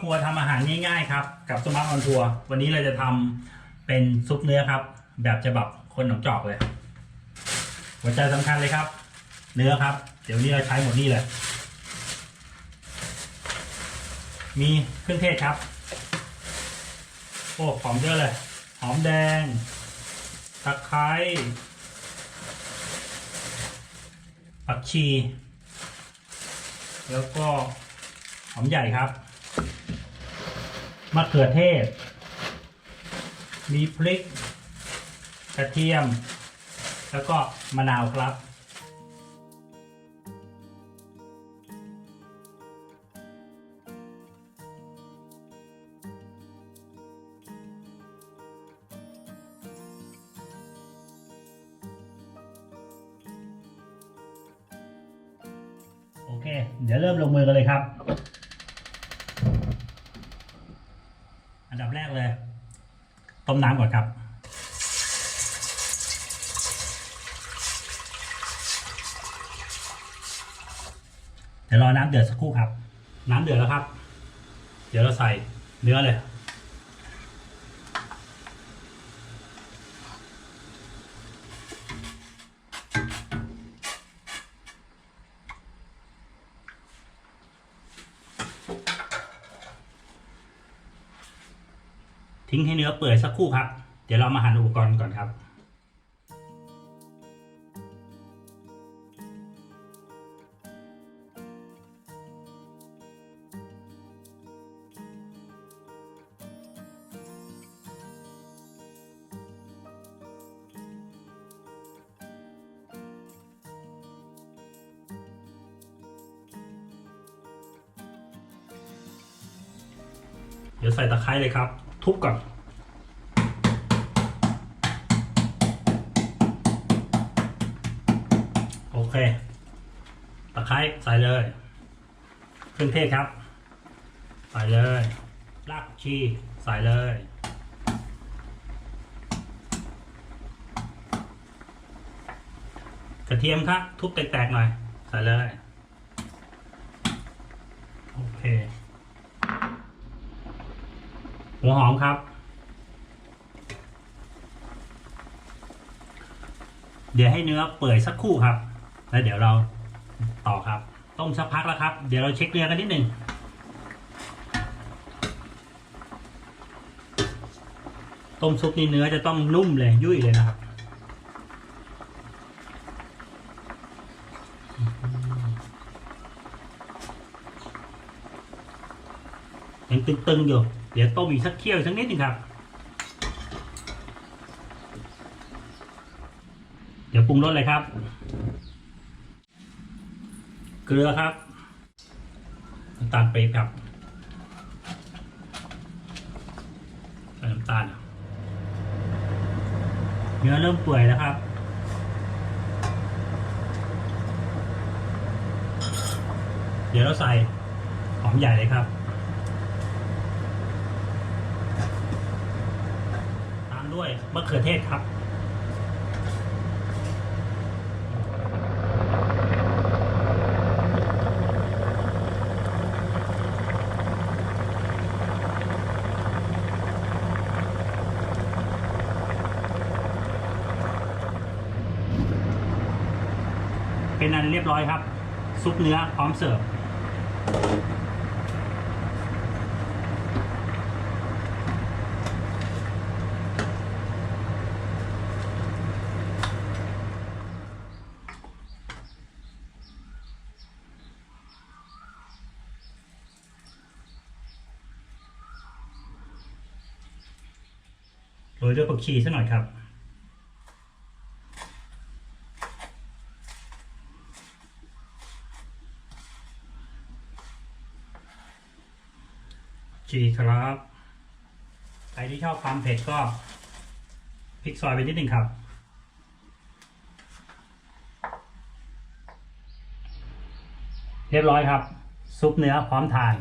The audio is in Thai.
ครัวทำอาหารง่ายๆครับ กับสมาร์ทออนทัวร์วันนี้เราจะทำเป็นซุปเนื้อครับ แบบฉบับคนหนองจอกเลย หัวใจสำคัญเลยครับ เนื้อครับ เดี๋ยวนนี้เราใช้หมดนี่เลย มีเครื่องเทศครับ โอ้หอมเยอะเลย หอมแดง ตะไคร้ผักชี แล้วก็หอมใหญ่ครับ มะเขือเทศ มีพริก กระเทียม แล้วก็มะนาวครับ โอเค เดี๋ยวเริ่มลงมือกันเลยครับ อันดับแรกเลย ต้มน้ำก่อนครับ เดี๋ยวรอน้ำเดือดสักครู่ครับ น้ำเดือดแล้วครับ เดี๋ยวเราใส่เนื้อเลย ทิ้งให้เนื้อเปื่อยสักครู่ครับ เดี๋ยวเรามาหั่นอุปกรณ์ก่อนครับเดี๋ยวใส่ตะไคร้เลยครับ ทุบก่อนโอเค ตะไคร้ใส่เลยเครื่องเทศครับ ใส่เลยรากชีใส่เลยกระเทียมครับทุบแตกๆหน่อย ใส่เลย โอเค หัวหอมครับ เดี๋ยวให้เนื้อเปื่อยสักครู่ครับ แล้วเดี๋ยวเราต่อครับ ต้มสักพักแล้วครับ เดี๋ยวเราเช็คเนื้อกันนิดหนึ่งต้มซุปนี่เนื้อจะต้องนุ่มเลยยุ่ยเลยนะครับ ยังตึงๆอยู่เดี๋ยวต้มอีกสักเคี่ยวสักนิดหนึงครับ เดี๋ยวปรุงรสเลยครับ เกลือครับน้ำตาลปี๊บครับใส่น้ำตาลเนื้อเริ่มเปื่อยแล้วครับเดี๋ยวเราใส่หอมใหญ่เลยครับ ยมะเขือเทศครับเป็นอันเรียบร้อยครับ ซุปเนื้อพร้อมเสิร์ฟ โรยด้วยผักชีสักหน่อยครับ ชีครับ ใครที่ชอบความเผ็ดก็พริกซอยไปนิดหนึ่งครับเรียบร้อยครับ ซุปเนื้อพร้อมทาน